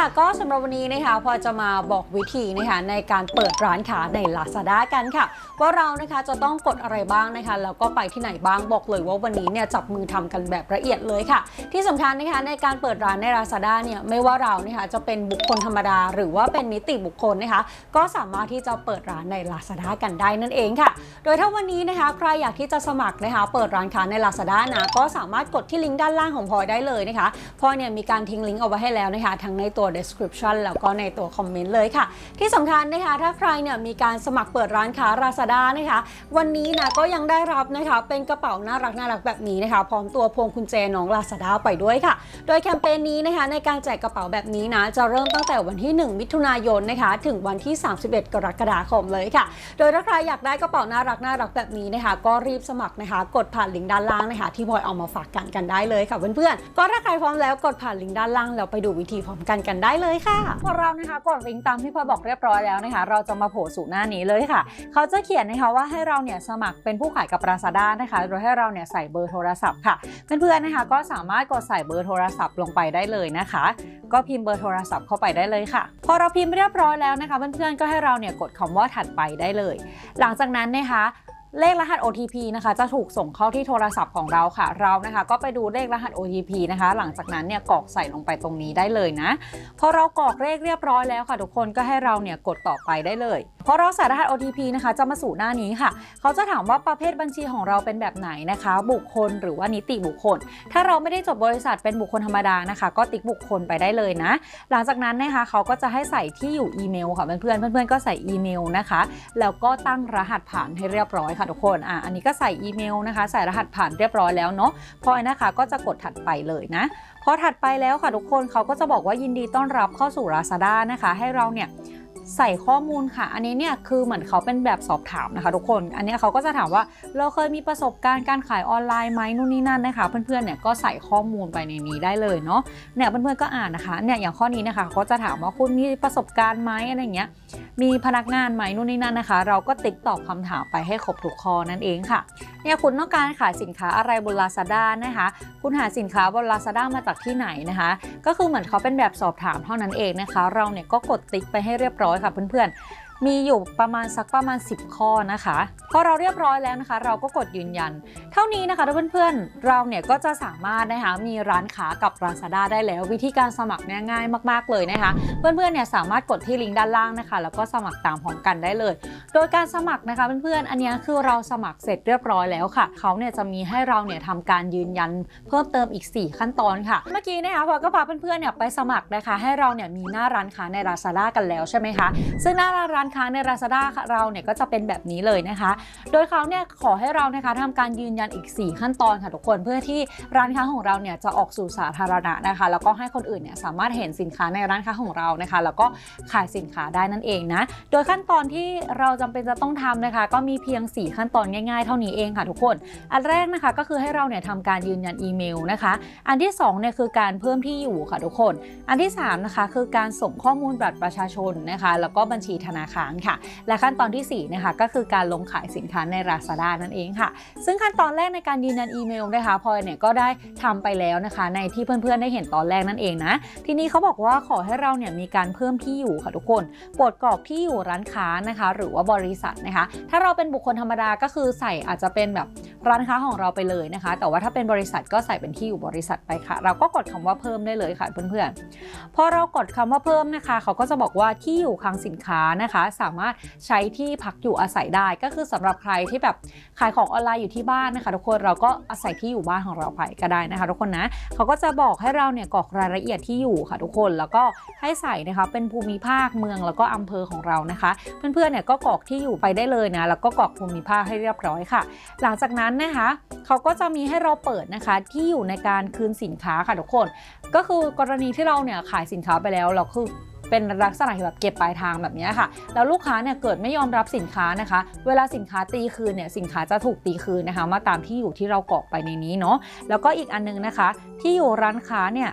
ค่ะก็สำหรับวันนี้นะคะพอจะมาบอกวิธีนะคะในการเปิดร้านค้าใน Lazada กันค่ะ ว่าเรานะคะจะต้องกดอะไรบ้างนะคะแล้วก็ไปที่ไหนบ้างบอกเลยว่าวันนี้เนี่ยจับมือทำกันแบบละเอียดเลยค่ะ ที่สำคัญนะคะในการเปิดร้านใน Lazada เนี่ยไม่ว่าเรานะคะจะเป็นบุคคลธรรมดา หรือว่าเป็นนิติบุคคลนะคะ ก็สามารถที่จะเปิดร้านใน Lazada กันได้นั่นเองค่ะ โดยถ้าวันนี้นะคะใครอยากที่จะสมัครนะคะ เปิดร้านค้าใน Lazada นะก็สามารถกดที่ลิงก์ด้านล่างของพลอยได้เลยนะคะพลอยเนี่ยมีการทิ้งลิงก์เอาไว้ให้แล้วนะคะทั้งในตัว description แล้วก็ในตัวคอมเมนต์เลยค่ะ ที่สำคัญนะคะ ถ้าใครเนี่ยมีการสมัครเปิดร้านค้า Lazada นะคะ วันนี้นะก็ยังได้รับนะคะเป็นกระเป๋าน่ารักน่ารักแบบนี้นะคะ พร้อมตัวพวงกุญแจน้อง Lazada ไปด้วยค่ะ โดยแคมเปญนี้นะคะในการแจกกระเป๋าแบบนี้นะจะเริ่มตั้งแต่วันที่ 1 มิถุนายนนะคะถึงวันที่ 31 กรกฎาคมเลยค่ะ โดยถ้าใครอยากได้กระเป๋าน่ารักน่ารักแบบนี้นะคะ ก็รีบสมัครนะคะ กดผ่านลิงก์ด้านล่างนะคะ ที่พลอยเอามาฝากกันกันได้เลยค่ะเพื่อนๆก็ถ้าใครพร้อมแล้วกดผ่านลิงก์ด้านล่างแล้วไปดูวิธีพร้อมกันกันได้เลยค่ะพอเรานะคะกดลิงก์ตามที่พลอยบอกเรียบร้อยแล้วนะคะ เราจะมาโผล่สู่หน้านี้เลยค่ะ เขาจะเขียนนะคะว่าให้เราเนี่ยสมัครเป็นผู้ขายกับ Lazada นะคะโดยให้เราเนี่ยใส่เบอร์โทรศัพท์ค่ะ เพื่อนๆนะคะก็สามารถกดใส่เบอร์โทรศัพท์ลงไปได้เลยนะคะ ก็พิมพ์เบอร์โทรศัพท์เข้าไปได้เลยค่ะ พอเราพิมพ์เรียบร้อยแล้วนะคะเพื่อนๆก็ให้เราเนี่ยกดคำว่าถัดไปได้เลย หลังจากนั้นนะคะ เลขรหัส OTP นะคะ จะถูกส่งเข้าที่โทรศัพท์ของเราค่ะ เรานะคะ ก็ไปดูเลขรหัส OTP นะคะ หลังจากนั้นเนี่ยกรอกใส่ลงไปตรงนี้ได้เลยนะพอเรากรอกเลขเรียบร้อยแล้วค่ะทุกคนก็ให้เราเนี่ยกดต่อไปได้เลย พอเราใส่รหัส OTP นะคะจะมาสู่หน้านี้ค่ะ เขาจะถามว่าประเภทบัญชีของเราเป็นแบบไหนนะคะ บุคคลหรือว่านิติบุคคล ถ้าเราไม่ได้จดบริษัทเป็นบุคคลธรรมดานะคะ ก็ติ๊กบุคคลไปได้เลยนะ หลังจากนั้นนะคะเขาก็จะให้ใส่ที่อยู่อีเมลค่ะเพื่อนๆเพื่อนๆก็ใส่อีเมลนะคะ แล้วก็ตั้งรหัสผ่านให้เรียบร้อยค่ะทุกคนอะอันนี้ก็ใส่อีเมลนะคะ ใส่รหัสผ่านเรียบร้อยแล้วเนาะพอยนะคะก็จะกดถัดไปเลยนะพอถัดไปแล้วค่ะทุกคนเขาก็จะบอกว่ายินดีต้อนรับเข้าสู่ Lazada นะคะ ให้เราเนี่ย ใส่ข้อมูลค่ะ อันนี้เนี่ยคือเหมือนเขาเป็นแบบสอบถามนะคะ ทุกคน อันนี้เขาก็จะถามว่าเราเคยมีประสบการณ์การขายออนไลน์ไหมนู่นนี่นั่นนะคะ เพื่อนๆเนี่ยก็ใส่ข้อมูลไปในนี้ได้เลยเนาะเนี่ยเพื่อนๆก็อ่านนะคะเนี่ยอย่างข้อนี้นะคะเขาจะถามว่าคุณมีประสบการณ์ไหมอะไรเงี้ย มีพนักงานไหมนู่นนี่นั่นนะคะ เราก็ติ๊กตอบคำถามไปให้ครบทุกข้อนั่นเองค่ะเนี่ยคุณต้องการขายสินค้าอะไรบน Lazada นะคะ คุณหาสินค้าบน Lazada มาจากที่ไหนนะคะ ก็คือเหมือนเขาเป็นแบบสอบถามเท่านั้นเองนะคะ เราเนี่ยก็กดติ๊กไปให้เรียบร้อยค่ะเพื่อนๆ มีอยู่ประมาณสักประมาณ 10 ข้อนะคะพอเราเรียบร้อยแล้วนะคะ เราก็กดยืนยัน เท่านี้นะคะทุกเพื่อนๆเราเนี่ยก็จะสามารถนะคะมีร้านค้ากับ Lazada ได้แล้ว วิธีการสมัครเนี่ยง่ายมาก ๆเลยนะคะ เพื่อนๆเนี่ยสามารถกดที่ลิงก์ด้านล่างนะคะ แล้วก็สมัครตามพร้อมกันได้เลย โดยการสมัครนะคะเพื่อนๆอันนี้คือเราสมัครเสร็จเรียบร้อยแล้วค่ะเขาเนี่ยจะมีให้เราเนี่ยทำการยืนยันเพิ่มเติมอีก 4 ขั้นตอนค่ะ เมื่อกี้นะคะพอก็พาเพื่อนๆเนี่ยไปสมัครนะคะ ให้เราเนี่ยมีหน้าร้านค้าใน Lazada กันแล้วใช่ไหมคะซึ่งหน้าร้านค้าใน Lazada เราเนี่ยก็จะเป็นแบบนี้เลยนะคะ โดยเขาเนี่ยขอให้เรานะคะทำการยืนยันอีก 4 ขั้นตอนค่ะทุกคนเพื่อที่ร้านค้าของเราเนี่ยจะออกสู่สาธารณะนะคะ แล้วก็ให้คนอื่นเนี่ยสามารถเห็นสินค้าในร้านค้าของเรานะคะ แล้วก็ขายสินค้าได้นั่นเองนะ โดยขั้นตอนที่เราจำเป็นจะต้องทำนะคะ ก็มีเพียง 4 ขั้นตอนง่ายๆ เท่านี้เองค่ะทุกคน อันแรกนะคะก็คือให้เราเนี่ยทำการยืนยันอีเมลนะคะ อันที่2เนี่ยคือการเพิ่มที่อยู่ค่ะทุกคน อันที่3นะคะคือการส่งข้อมูลบัตรประชาชนนะคะ แล้วก็บัญชีธนาคครค่ะ และขั้นตอนทีสี่4นะคะก็คือการลงขายสินค้าใน Lazada นั่นเองค่ะ ซึ่งขั้นตอนแรกในการยืนยันอีเมลนะคะพลอยเนี่ยก็ได้ทำไปแล้วนะคะ ในที่เพื่อนๆได้เห็นตอนแรกนั่นเองนะ ทีนี้เขาบอกว่าขอให้เราเนี่ยมีการเพิ่มที่อยู่ค่ะทุกคนโปรดกรอกที่อยู่ร้านค้านะคะ หรือว่าบริษัทนะคะ ถ้าเราเป็นบุคคลธรรมดาก็คือใส่อาจจะเป็นแบบร้านค้าของเราไปเลยนะคะ แต่ว่าถ้าเป็นบริษัทก็ใส่เป็นที่อยู่บริษัทไปค่ะ เราก็กดคำว่าเพิ่มได้เลยค่ะเพื่อนๆพอเรากดคำว่าเพิ่มนะคะ เขาก็จะบอกว่าที่อยู่คลังสินค้านะคะ สามารถใช้ที่พักอยู่อาศัยได้ ก็คือสำหรับใครที่แบบขายของออนไลน์อยู่ที่บ้านนะคะ ทุกคนเราก็อาศัยที่อยู่บ้านของเราไปก็ได้นะคะ ทุกคนนะเขาก็จะบอกให้เราเนี่ยกรอกรายละเอียดที่อยู่ค่ะ ทุกคนแล้วก็ให้ใส่นะคะเป็นภูมิภาคเมืองแล้วก็อำเภอของเรานะคะ เพื่อนๆเนี่ยก็กรอกที่อยู่ไปได้เลยนะแล้วก็กรอกภูมิภาคให้เรียบร้อยค่ะ หลังจากนั้นนะคะเขาก็จะมีให้เราเปิดนะคะที่อยู่ในการคืนสินค้าค่ะทุกคน ก็คือกรณีที่เราเนี่ยขายสินค้าไปแล้วเราคือเป็นลักษณะแบบเก็บปลายทางแบบนี้ค่ะ แล้วลูกค้าเนี่ยเกิดไม่ยอมรับสินค้านะคะ เวลาสินค้าตีคืนเนี่ยสินค้าจะถูกตีคืนนะคะ มาตามที่อยู่ที่เรากรอกไปในนี้เนาะ แล้วก็อีกอันนึงนะคะ ที่อยู่ร้านค้าเนี่ย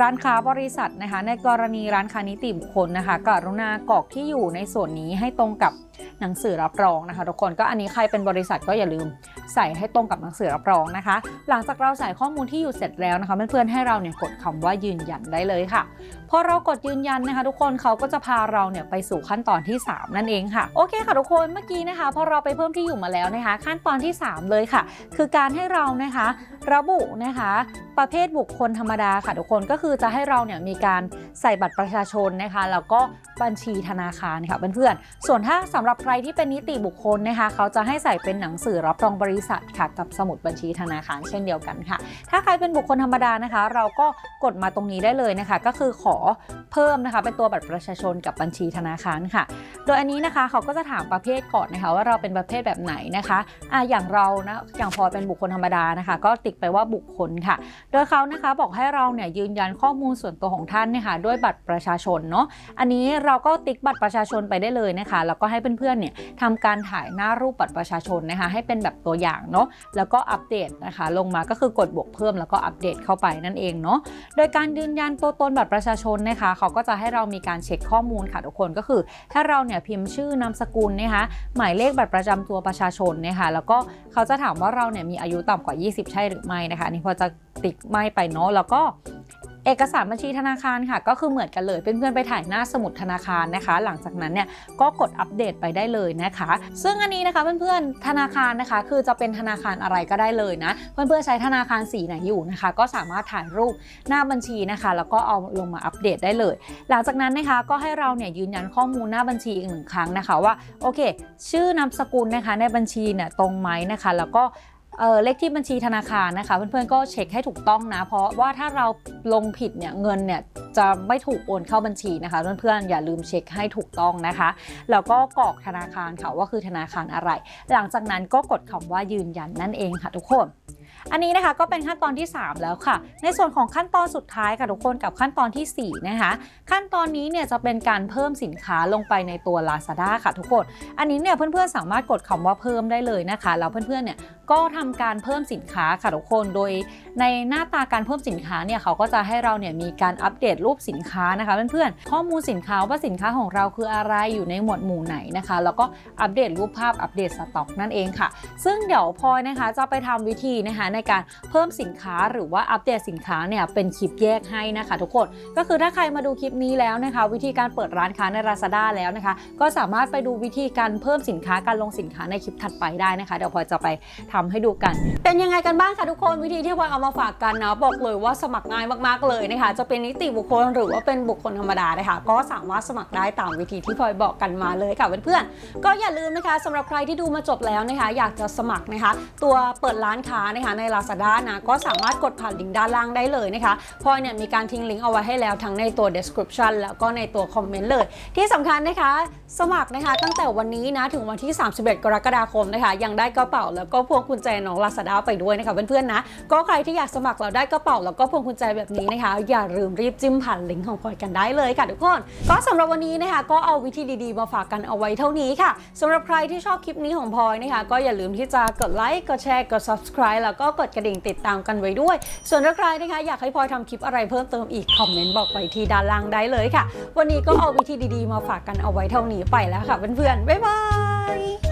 ร้านค้าบริษัทนะคะ ในกรณีร้านค้านิติบุคคลนะคะกรุณากรอกที่อยู่ในส่วนนี้ให้ตรงกับ หนังสือรับรองนะคะ ทุกคนก็อันนี้ใครเป็นบริษัทก็อย่าลืมใส่ให้ตรงกับหนังสือรับรองนะคะ หลังจากเราใส่ข้อมูลที่อยู่เสร็จแล้วนะคะเพื่อนๆให้เราเนี่ยกดคำว่ายืนยันได้เลยค่ะพอเรากดยืนยันนะคะ ทุกคนเขาก็จะพาเราเนี่ยไปสู่ขั้นตอนที่ 3 นั่นเองค่ะโอเคค่ะทุกคนเมื่อกี้นะคะพอเราไปเพิ่มที่อยู่มาแล้วนะคะ ขั้นตอนที่ 3 เลยค่ะ คือการให้เรานะคะ ระบุนะคะ ประเภทบุคคลธรรมดาค่ะทุกคนก็คือจะให้เราเนี่ยมีการใส่บัตรประชาชนนะคะแล้วก็บัญชีธนาคารค่ะเพื่อนๆส่วนถ้าสำหรับใครที่เป็นนิติบุคคลนะคะ เขาจะให้ใส่เป็นหนังสือรับรองบริษัทค่ะกับสมุดบัญชีธนาคารเช่นเดียวกันค่ะ ถ้าใครเป็นบุคคลธรรมดานะคะ เราก็กดมาตรงนี้ได้เลยนะคะ ก็คือขอเพิ่มนะคะ เป็นตัวบัตรประชาชนกับบัญชีธนาคารค่ะ โดยอันนี้นะคะเขาก็จะถามประเภทก่อนนะคะ ว่าเราเป็นประเภทแบบไหนนะคะอะอย่างเรานะอย่างพอเป็นบุคคลธรรมดานะคะ ก็ติ๊กไปว่าบุคคลค่ะ โดยเขานะคะบอกให้เราเนี่ยยืนยันข้อมูลส่วนตัวของท่านเนี่ยค่ะด้วยบัตรประชาชนเนาะอันนี้เราก็ติ๊กบัตรประชาชนไปได้เลยนะคะ แล้วก็ให้เป็นพื่อนๆเนี่ยทำการถ่ายหน้ารูปบัตรประชาชนนะคะให้เป็นแบบตัวอย่างเนาะแล้วก็อัปเดตนะคะลงมาก็คือกดบวกเพิ่มแล้วก็อัปเดตเข้าไปนั่นเองเนาะโดยการยืนยันตัวตนบัตรประชาชนนะคะเขาก็จะให้เรามีการเช็คข้อมูลค่ะทุกคนก็คือ ถ้าเราเนี่ยพิมพ์ชื่อนามสกุลนะคะหมายเลขบัตรประจำตัวประชาชนนะคะแล้วก็เขาจะถามว่าเราเนี่ยมีอายุต่ำกว่า 20 ใช่หรือไม่นะคะนนี่พอจะติ๊กไม่ไปเนาะแล้วก็ เอกสารบัญชีธนาคารค่ะ ก็คือเหมือนกันเลยเพื่อนๆไปถ่ายหน้าสมุดธนาคารนะคะ หลังจากนั้นเนี่ยก็กดอัปเดตไปได้เลยนะคะ ซึ่งอันนี้นะคะเพื่อนๆธนาคารนะคะ คือจะเป็นธนาคารอะไรก็ได้เลยนะ เพื่อนๆใช้ธนาคารสีไหนอยู่นะคะ ก็สามารถถ่ายรูปหน้าบัญชีนะคะ แล้วก็เอาลงมาอัปเดตได้เลย หลังจากนั้นนะคะก็ให้เราเนี่ยยืนยันข้อมูลหน้าบัญชีอีกหนึ่งครั้งนะคะว่าโอเค ชื่อนามสกุลนะคะในบัญชีเนี่ยตรงไหมนะคะ แล้วก็ เออเลขที่บัญชีธนาคารนะคะ เพื่อนๆก็เช็คให้ถูกต้องนะ เพราะว่าถ้าเราลงผิดเนี่ยเงินเนี่ยจะไม่ถูกโอนเข้าบัญชีนะคะ เพื่อนๆอย่าลืมเช็คให้ถูกต้องนะคะแล้วก็กรอกธนาคารค่ะว่าคือธนาคารอะไร หลังจากนั้นก็กดคำว่ายืนยันนั่นเองค่ะทุกคน อันนี้นะคะก็เป็นขั้นตอนที่ 3 แล้วค่ะ ในส่วนของขั้นตอนสุดท้ายค่ะทุกคนกับขั้นตอนทีสี่ 4 นะคะ ขั้นตอนนี้เนี่ยจะเป็นการเพิ่มสินค้าลงไปในตัว Lazada ค่ะทุกคน อันนี้เนี่ยเพื่อนๆสามารถกดคำว่าเพิ่มได้เลยนะคะแล้วเพื่อนๆเนี่ยก็ทำการเพิ่มสินค้าค่ะทุกคนโดยในหน้าตาการเพิ่มสินค้าเนี่ยเขาก็จะให้เราเนี่ยมีการอัปเดตรูปสินค้านะคะเพื่อนๆข้อมูลสินค้าว่าสินค้าของเราคืออะไรอยู่ในหมวดหมู่ไหนนะคะ แล้วก็อัปเดตรูปภาพอัปเดตสต็อกนั่นเองค่ะ ซึ่งเดี๋ยวพลอยนะคะจะไปทำวิธีนะคะในการเพิ่มสินค้าหรือว่าอัปเดตสินค้าเนี่ยเป็นคลิปแยกให้นะคะทุกคนก็คือถ้าใครมาดูคลิปนี้แล้วนะคะ วิธีการเปิดร้านค้าใน Lazada แล้วนะคะ ก็สามารถไปดูวิธีการเพิ่มสินค้าการลงสินค้าในคลิปถัดไปได้นะคะเดี๋ยวพลอจะไปทำให้ดูกัน เป็นยังไงกันบ้างคะทุกคนวิธีที่พลอยเอามาฝากกันนะบอกเลยว่าสมัครง่ายมากๆเลยนะคะ จะเป็นนิติบุคคลหรือว่าเป็นบุคคลธรรมดานะคะ ก็สามารถสมัครได้ตามวิธีที่พลอยบอกกันมาเลยค่ะเพื่อนๆก็อย่าลืมนะคะสำหรับใครที่ดูมาจบแล้วนะคะ อยากจะสมัครนะคะ ตัวเปิดร้านค้านะคะใน Lazada นะก็สามารถกดผ่านลิงก์ด้านล่างได้เลยนะคะพอยเนี่ยมีการทิ้งลิงก์เอาไว้ให้แล้วทั้งในตัว description แล้วก็ในตัวคอมเมนต์เลย ที่สำคัญนะคะ สมัครนะคะ ตั้งแต่วันนี้นะถึงวันที่ 31 กรกฎาคมนะคะ ยังได้กระเป๋าแล้วก็พวงกุญแจน้อง Lazada ไปด้วยนะคะเพื่อนๆนะก็ใครที่อยากสมัครเราได้กระเป๋าแล้วก็พวงกุญแจแบบนี้นะคะ อย่าลืมรีบจิ้มผ่านลิงก์ของพลอยกันได้เลยค่ะทุกคนก็สำหรับวันนี้นะคะ ก็เอาวิธีดีๆมาฝากกันเอาไว้เท่านี้ค่ะสำหรับใครที่ชอบคลิปนี้ของพลอยนะคะก็อย่าลืมที่จะกดไลค์กดแชร์กด subscribe แล้วก็กดกระดิ่งติดตามกันไว้ด้วย ส่วนถ้าใครนะคะอยากให้พลอยทำคลิปอะไรเพิ่มเติมอีก คอมเมนต์บอกไว้ที่ด้านล่างได้เลยค่ะ วันนี้ก็เอาวิธีดีๆ มาฝากกันเอาไว้เท่านี้ไปแล้วค่ะเพื่อนๆบ๊ายบาย